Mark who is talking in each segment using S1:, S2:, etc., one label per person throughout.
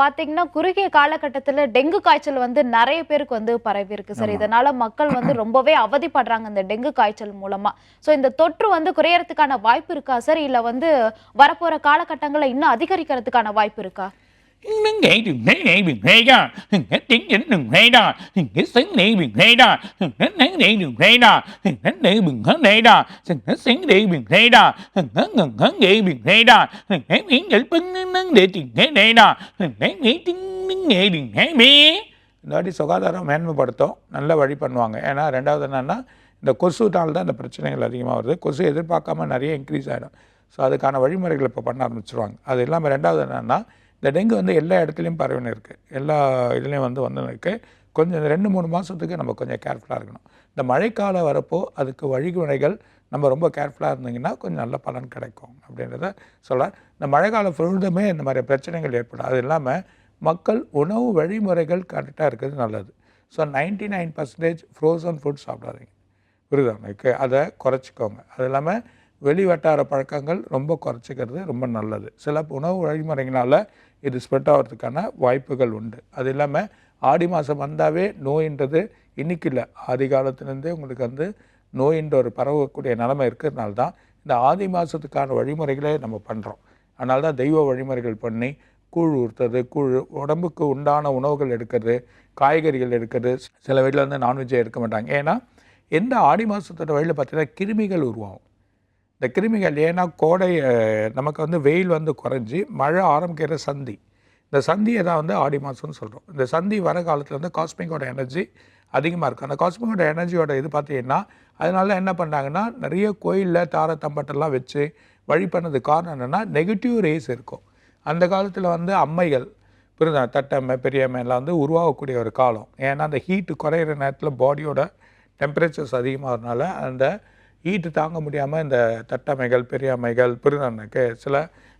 S1: பாத்தீங்கன்னா குறுகிய காலகட்டத்துல டெங்கு காய்ச்சல் வந்து நிறைய பேருக்கு வந்து பரவி இருக்கு சார் இதனால மக்கள் வந்து ரொம்பவே அவதிப்படுறாங்க இந்த டெங்கு காய்ச்சல் மூலமா. சோ இந்த தொற்று வந்து குறையறதுக்கான வாய்ப்பு இருக்கா சார்? இல்ல வந்து வரப்போற காலகட்டங்கள்ல இன்னும் அதிகரிக்கிறதுக்கான வாய்ப்பு இருக்கா?
S2: Nâng nghệ đừng thế nghệ đừng thế ra Hết tiếng đến đừng thế ra Hết sáng đi đừng thế ra Hết nắng đi đừng thế ra Hết đi đừng hết thế ra Hết sáng đi đừng thế ra Hết ngừng hết đi đừng thế ra Hết miếng nghệ bưng nắng để tình thế thế ra Hết nghĩ tiếng nâng nghệ đừng thế bê இந்த வாட்டி சுகாதாரம் மேன்மைப்படுத்தும் நல்ல வழி பண்ணுவாங்க ஏன்னா ரெண்டாவது என்னென்னா இந்த கொசுனால தான் இந்த பிரச்சனைகள் அதிகமாக வருது கொசு எதிர்பார்க்காம நிறைய இன்க்ரீஸ் ஆகிடும் ஸோ அதுக்கான வழிமுறைகள் இப்போ பண்ண ஆரம்பிச்சிருவாங்க அது இல்லாமல் ரெண்டாவது என்னென்னா இந்த டெங்கு வந்து எல்லா இடத்துலையும் பரவின்னு இருக்குது எல்லா இதுலேயும் வந்து வந்து இருக்குது கொஞ்சம் இந்த ரெண்டு மூணு மாதத்துக்கு நம்ம கொஞ்சம் கேர்ஃபுல்லாக இருக்கணும். இந்த மழைக்காலம் வரப்போ அதுக்கு வழிமுறைகள் நம்ம ரொம்ப கேர்ஃபுல்லாக இருந்தீங்கன்னா கொஞ்சம் நல்ல பலன் கிடைக்கும் அப்படின்றத சொல்கிறேன் இந்த மழைக்காலம் ஃபுல்லுமே இந்த மாதிரி பிரச்சனைகள் ஏற்படும். அது இல்லாமல் மக்கள் உணவு வழிமுறைகள் கரெக்டாக இருக்கிறது நல்லது. So ninety nine percentage frozen food சாப்பிடாதீங்க. புரியுதா? அதை குறைச்சிக்கோங்க. அது இல்லாமல் வெளி வட்டார பழக்கங்கள் ரொம்ப குறைச்சிக்கிறது ரொம்ப நல்லது. சில உணவு வழிமுறைகளால் இது ஸ்ப்ரெட் ஆகிறதுக்கான வாய்ப்புகள் உண்டு. அது இல்லாமல் ஆடி மாதம் வந்தாவே நோயின்றது இன்னைக்கு இல்லை. ஆதி காலத்துலேருந்தே உங்களுக்கு வந்து நோயின்ற ஒரு பரவக்கூடிய நிலைமை இருக்கிறதுனால தான் இந்த ஆதி மாதத்துக்கான வழிமுறைகளே நம்ம பண்ணுறோம் அதனால தான் தெய்வ வழிமுறைகள் பண்ணி கூழ் ஊற்றுறது கூழ் உடம்புக்கு உண்டான உணவுகள் எடுக்கிறது காய்கறிகள் எடுக்கிறது. சில வீட்டில் வந்து நான்வெஜ்ஜே எடுக்க மாட்டாங்க. ஏன்னா எந்த ஆடி மாதத்தோட வழியில் பார்த்தீங்கன்னா கிருமிகள் உருவாகும். இந்த கிருமிகள் ஏன்னா கோடை நமக்கு வந்து வெயில் வந்து குறைஞ்சி மழை ஆரம்பிக்கிற சந்தி. இந்த சந்தியை தான் வந்து ஆடி மாதம்னு சொல்கிறோம் இந்த சந்தி வர காலத்தில் வந்து காஸ்மிக்கோட எனர்ஜி அதிகமாக இருக்கும். அந்த காஸ்மிக்கோட எனர்ஜியோட இது பார்த்தீங்கன்னா அதனால என்ன பண்ணாங்கன்னா நிறைய கோயிலில் தார தம்பட்டெல்லாம் வச்சு வழி பண்ணது காரணம் என்னென்னா நெகட்டிவ் ரேஸ் இருக்கும். அந்த காலத்தில் வந்து அம்மைகள் புரிதா தட்டம்மை பெரியம்மை எல்லாம் வந்து உருவாகக்கூடிய ஒரு காலம். ஏன்னா அந்த ஹீட்டு குறையிற நேரத்தில் பாடியோட டெம்பரேச்சர்ஸ் அதிகமாகிறதுனால அந்த ஈட்டு தாங்க முடியாமல் இந்த தட்டமைகள் பெரியாமைகள் புரியுதானுக்கு சில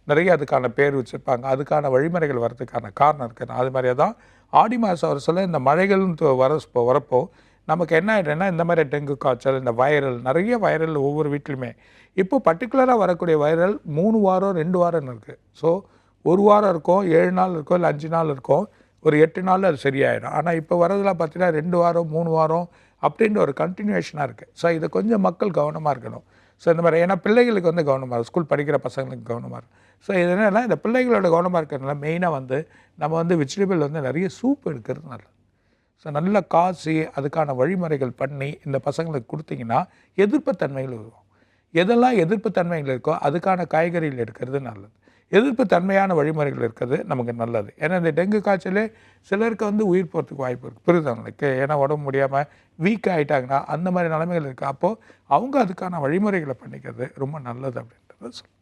S2: நிறைய அதுக்கான பேர் வச்சுருப்பாங்க. அதுக்கான வழிமுறைகள் வரதுக்கான காரணம் இருக்குது அது மாதிரியே தான் ஆடி மாதம் வர சொல்ல இந்த மழைகள் வர வரப்போ நமக்கு என்ன ஆகிடுன்னா இந்த மாதிரி டெங்கு காய்ச்சல் இந்த வைரல் நிறைய வைரல் ஒவ்வொரு வீட்லையுமே. இப்போ பர்டிகுலராக வரக்கூடிய வைரல் மூணு வாரம் ரெண்டு வாரம்னு இருக்குது ஸோ ஒரு வாரம் இருக்கும் ஏழு நாள் இருக்கும் இல்லை அஞ்சு நாள் இருக்கும் ஒரு எட்டு நாளில் அது சரியாயிடும் ஆனால் இப்போ வரதெல்லாம் பார்த்தீங்கன்னா ரெண்டு வாரம் மூணு வாரம் அப்படின்ற ஒரு கண்டினியூஷனாக இருக்குது ஸோ இதை கொஞ்சம் மக்கள் கவனமாக இருக்கணும். ஸோ இந்த மாதிரி ஏன்னா பிள்ளைகளுக்கு வந்து கவனமாக இருக்கும் ஸ்கூல் படிக்கிற பசங்களுக்கு கவனமாக இருக்கும் ஸோ இது என்னென்னா இந்த பிள்ளைகளோட கவனமாக இருக்கிறதுனால மெயினாக வந்து நம்ம வந்து வெஜிடபிள் வந்து நிறைய சூப் எடுக்கிறது நல்லது. ஸோ நல்லா காசி அதுக்கான வழிமுறைகள் பண்ணி இந்த பசங்களுக்கு கொடுத்தீங்கன்னா எதிர்ப்புத்தன்மைகள் வரும் எதெல்லாம் எதிர்ப்புத்தன்மைகள் இருக்கோ அதுக்கான காய்கறிகள் எடுக்கிறது நல்லது. எதிர்ப்பு தன்மையான வழிமுறைகள் இருக்கிறது நமக்கு நல்லது. ஏன்னா இந்த டெங்கு காய்ச்சலே சிலருக்கு வந்து உயிர் போகிறதுக்கு வாய்ப்பு இருக்குது புரியுதவங்களுக்கு ஏன்னா உடம்பு முடியாமல் வீக் ஆகிட்டாங்கன்னா அந்த மாதிரி நிலைமைகள் இருக்குது அப்போது அவங்க அதுக்கான வழிமுறைகளை பண்ணிக்கிறது ரொம்ப நல்லது அப்படின்றத சொல்லுவேன்